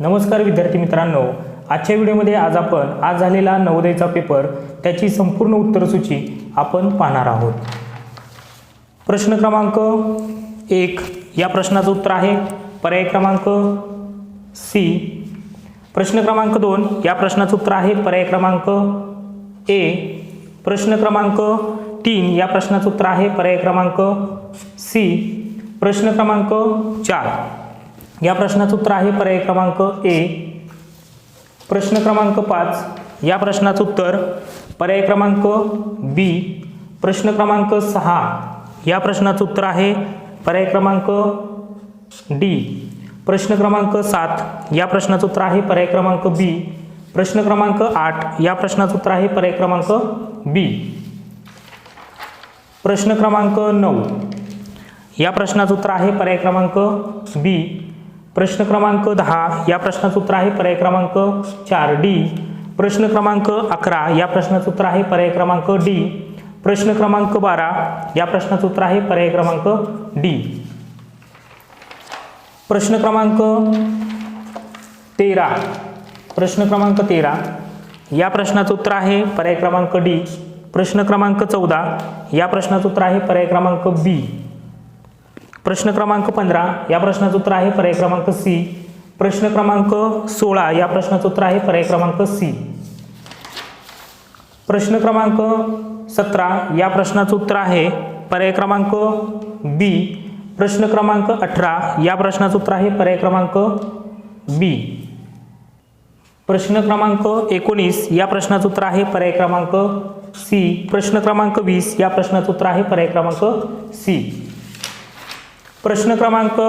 नमस्कार विद्यार्थी मित्रांनो. आजच्या व्हिडिओमध्ये आज आपण आज झालेला नवोदयचा पेपर त्याची संपूर्ण उत्तरसूची आपण पाहणार आहोत. प्रश्न क्रमांक एक या प्रश्नाचं उत्तर आहे. पर्याय क्रमांक सी. प्रश्न क्रमांक दोन या प्रश्नाचं उत्तर आहे. पर्याय क्रमांक ए. प्रश्न क्रमांक तीन या प्रश्नाचं उत्तर आहे. पर्याय क्रमांक सी. प्रश्न क्रमांक चार. या प्रश्नाचं उत्तर आहे पर्याय क्रमांक ए. प्रश्न क्रमांक पाच. या प्रश्नाचं उत्तर पर्याय क्रमांक बी. प्रश्न क्रमांक सहा. या प्रश्नाचं उत्तर आहे पर्याय क्रमांक डी. प्रश्न क्रमांक सात. या प्रश्नाचं उत्तर आहे पर्याय क्रमांक बी. प्रश्न क्रमांक आठ. या प्रश्नाचं उत्तर आहे पर्याय क्रमांक बी. प्रश्न क्रमांक नऊ. या प्रश्नाचं उत्तर आहे पर्याय क्रमांक बी. प्रश्न क्रमांक दहा या प्रश्नाचं उत्तर आहे पर्याय क्रमांक चार डी. प्रश्न क्रमांक अकरा या प्रश्नाचं उत्तर आहे पर्याय क्रमांक डी. प्रश्न क्रमांक बारा या प्रश्नाचं उत्तर आहे पर्याय क्रमांक डी. प्रश्न क्रमांक तेरा प्रश्न क्रमांक तेरा या प्रश्नाचं उत्तर आहे पर्याय क्रमांक डी. प्रश्न क्रमांक चौदा या प्रश्नाचं उत्तर आहे पर्याय क्रमांक बी. प्रश्न क्रमांक पंधरा या प्रश्नाचं उत्तर आहे पर्याय क्रमांक सी. प्रश्न क्रमांक सोळा या प्रश्नाचं उत्तर आहे पर्याय क्रमांक सी. प्रश्न क्रमांक सतरा या प्रश्नाचं उत्तर आहे पर्याय क्रमांक बी. प्रश्न क्रमांक अठरा या प्रश्नाचं उत्तर आहे पर्याय क्रमांक बी. प्रश्न क्रमांक एकोणीस या प्रश्नाचं उत्तर आहे पर्याय क्रमांक सी. प्रश्न क्रमांक वीस या प्रश्नाचं उत्तर आहे पर्याय क्रमांक सी. प्रश्न क्रमांक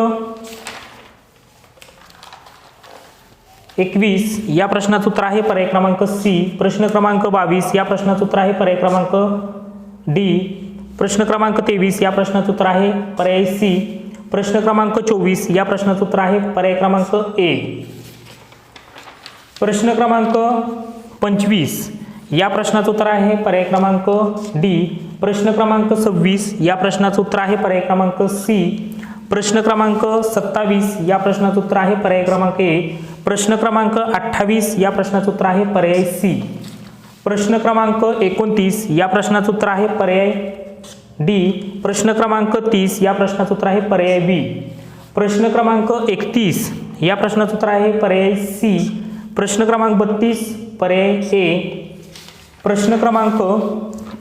एकवीस. या प्रश्नाचं उत्तर आहे पर्याय क्रमांक सी. प्रश्न क्रमांक बावीस. या प्रश्नाचं उत्तर आहे पर्याय क्रमांक डी. प्रश्न क्रमांक तेवीस. या प्रश्नाचं उत्तर आहे पर्याय सी. प्रश्न क्रमांक चोवीस. या प्रश्नाचं उत्तर आहे पर्याय क्रमांक ए. प्रश्न क्रमांक पंचवीस. या प्रश्नाचं उत्तर आहे पर्याय क्रमांक डी. प्रश्न क्रमांक सव्वीस. या प्रश्नाचं उत्तर आहे पर्याय क्रमांक सी. प्रश्न क्रमांक सत्तावीस या प्रश्नाचं उत्तर आहे पर्याय क्रमांक ए. प्रश्न क्रमांक अठ्ठावीस या प्रश्नाचं उत्तर आहे पर्याय सी. प्रश्न क्रमांक एकोणतीस या प्रश्नाचं उत्तर आहे पर्याय डी. प्रश्न क्रमांक तीस या प्रश्नाचं उत्तर आहे पर्याय बी. प्रश्न क्रमांक एकतीस या प्रश्नाचं उत्तर आहे पर्याय सी. प्रश्न क्रमांक बत्तीस पर्याय ए. प्रश्न क्रमांक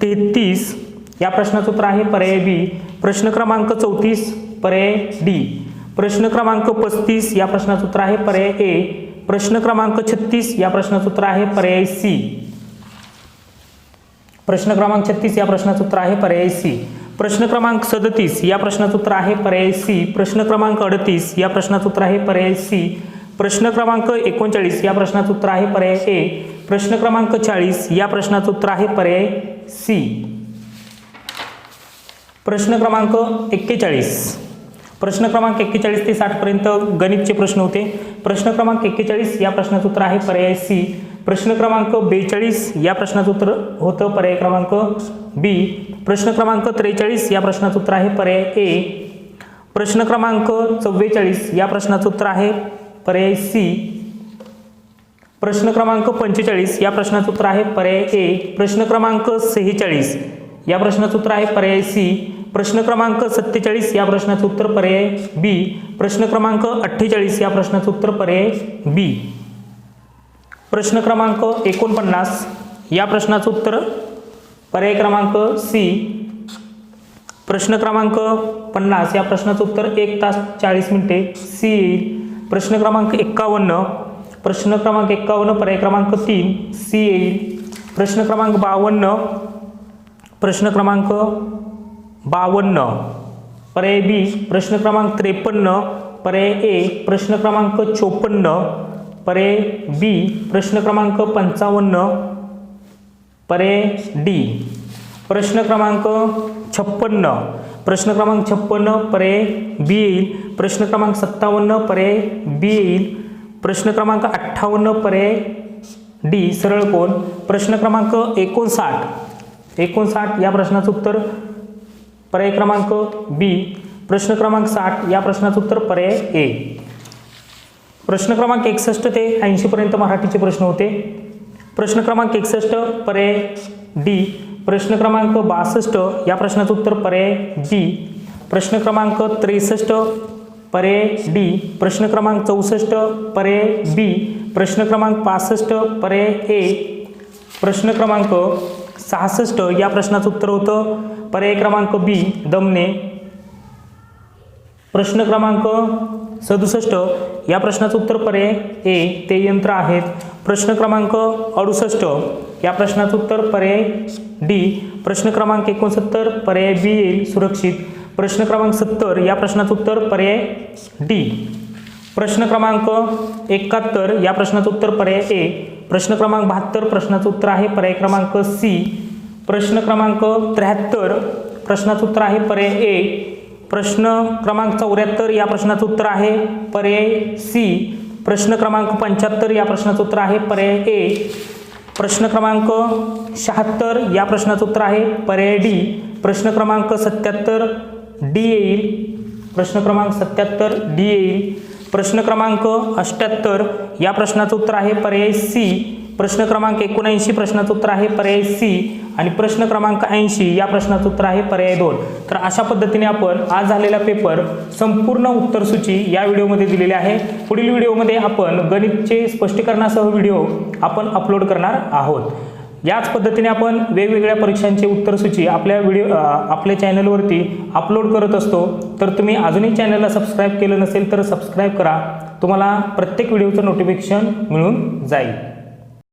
तेहतीस या प्रश्नाचं उत्तर आहे पर्याय बी. प्रश्न क्रमांक चौतीस पर्याय डी. प्रश्न क्रमांक पस्तीस या प्रश्नाचं उत्तर आहे पर्याय ए. प्रश्न क्रमांक छत्तीस या प्रश्नाचं उत्तर आहे पर्याय सी. प्रश्न क्रमांक छत्तीस या प्रश्नाचं उत्तर आहे पर्याय सी. प्रश्न क्रमांक सदतीस या प्रश्नाचं उत्तर आहे पर्याय सी. प्रश्न क्रमांक अडतीस या प्रश्नाचं उत्तर आहे पर्याय सी. प्रश्न क्रमांक एकोणचाळीस या प्रश्नाचं उत्तर आहे पर्याय ए. प्रश्न क्रमांक चाळीस या प्रश्नाचं उत्तर आहे पर्याय सी. प्रश्न क्रमांक एक्केचाळीस. प्रश्न क्रमांक एक्केचाळीस ते साठपर्यंत गणितचे प्रश्न होते. प्रश्न क्रमांक एक्केचाळीस या प्रश्नाचं उत्तर आहे पर्याय सी. प्रश्न क्रमांक बेचाळीस या प्रश्नाचं उत्तर होतं पर्याय क्रमांक बी. प्रश्न क्रमांक त्रेचाळीस या प्रश्नाचं उत्तर आहे पर्याय ए. प्रश्न क्रमांक चव्वेचाळीस या प्रश्नाचं उत्तर आहे पर्याय सी. प्रश्न क्रमांक पंचेचाळीस या प्रश्नाचं उत्तर आहे पर्याय ए. प्रश्न क्रमांक सेहेचाळीस या प्रश्नाचं उत्तर आहे पर्याय सी. प्रश्न क्रमांक सत्तेचाळीस या प्रश्नाचं उत्तर पर्याय बी प्रश्न क्रमांक अठ्ठेचाळीस या प्रश्नाचं उत्तर पर्याय बी प्रश्न क्रमांक एकोणपन्नास या प्रश्नाचं उत्तर पर्याय क्रमांक सी प्रश्न क्रमांक पन्नास या प्रश्नाचं उत्तर एक तास चाळीस मिनिटे सी येईल. प्रश्न क्रमांक एक्कावन्न प्रश्न क्रमांक एक्कावन्न पर्याय क्रमांक तीन सी येईल. प्रश्न क्रमांक बावन्न प्रश्न क्रमांक बावन्न. पर्याय बी प्रश्न क्रमांक त्रेपन्न. पर्याय ए प्रश्न क्रमांक चोपन्न. पर्याय बी प्रश्न क्रमांक पंचावन्न. पर्याय डी प्रश्न क्रमांक छप्पन्न. प्रश्न क्रमांक छप्पन्न पर्याय बी येईल. प्रश्न क्रमांक सत्तावन्न पर्याय बी येईल. प्रश्न क्रमांक अठ्ठावन्न पर्याय डी सरळ कोण प्रश्न क्रमांक एकोणसाठ. एकोणसाठ या प्रश्नाचं उत्तर पर्याय क्रमांक बी प्रश्न क्रमांक साठ या प्रश्नाचं उत्तर पर्याय ए. प्रश्न क्रमांक एकसष्ट ते ऐंशीपर्यंत मराठीचे प्रश्न होते. प्रश्न क्रमांक एकसष्ट पर्याय डी. प्रश्न क्रमांक बासष्ट या प्रश्नाचं उत्तर पर्याय बी प्रश्न क्रमांक त्रेसष्ट पर्याय डी. प्रश्न क्रमांक चौसष्ट पर्याय बी. प्रश्न क्रमांक पासष्ट पर्याय ए. प्रश्न क्रमांक सहासष्ट या प्रश्नाचं उत्तर होतं. पर्याय क्रमांक बी दमने प्रश्न क्रमांक सदुसष्ट या प्रश्नाचं उत्तर पर्याय ए ते यंत्र आहेत. प्रश्न क्रमांक अडुसष्ट या प्रश्नाचं उत्तर पर्याय डी. प्रश्न क्रमांक एकोणसत्तर पर्याय बी येईल सुरक्षित. प्रश्न क्रमांक सत्तर या प्रश्नाचं उत्तर पर्याय डी. प्रश्न क्रमांक एकाहत्तर या प्रश्नाचं उत्तर पर्याय ए. प्रश्न क्रमांक बहात्तर प्रश्नाचं उत्तर आहे पर्याय क्रमांक सी प्रश्न क्रमांक त्र्याहत्तर प्रश्नाचं उत्तर आहे पर्याय ए प्रश्न क्रमांक चौऱ्याहत्तर या प्रश्नाचं उत्तर आहे पर्याय सी प्रश्न क्रमांक पंच्याहत्तर या प्रश्नाचं उत्तर आहे पर्याय ए प्रश्न क्रमांक शहात्तर या प्रश्नाचं उत्तर आहे पर्याय डी प्रश्न क्रमांक सत्याहत्तर डी येईल. प्रश्न क्रमांक सत्याहत्तर डी येईल. प्रश्न क्रमांक अष्ट्याहत्तर या प्रश्नाचं उत्तर आहे पर्याय सी प्रश्न क्रमांक एकोणऐंशी प्रश्नाचं उत्तर आहे पर्याय सी आणि प्रश्न क्रमांक ऐंशी या प्रश्नाचं उत्तर आहे पर्याय दोन. तर अशा पद्धतीने आपण आज झालेला पेपर संपूर्ण उत्तरसूची या व्हिडिओमध्ये दिलेली आहे. पुढील व्हिडिओमध्ये आपण गणितचे स्पष्टीकरणासह व्हिडिओ आपण अपलोड करणार आहोत. याच पद्धतीने आपण वेगवेगळ्या परीक्षांची उत्तरसूची आपल्या व्हिडिओ आपल्या चॅनलवरती अपलोड करत असतो. तर तुम्ही अजूनही चॅनलला सबस्क्राईब केलं नसेल तर सबस्क्राईब करा. तुम्हाला प्रत्येक व्हिडिओचं नोटिफिकेशन मिळून जाईल.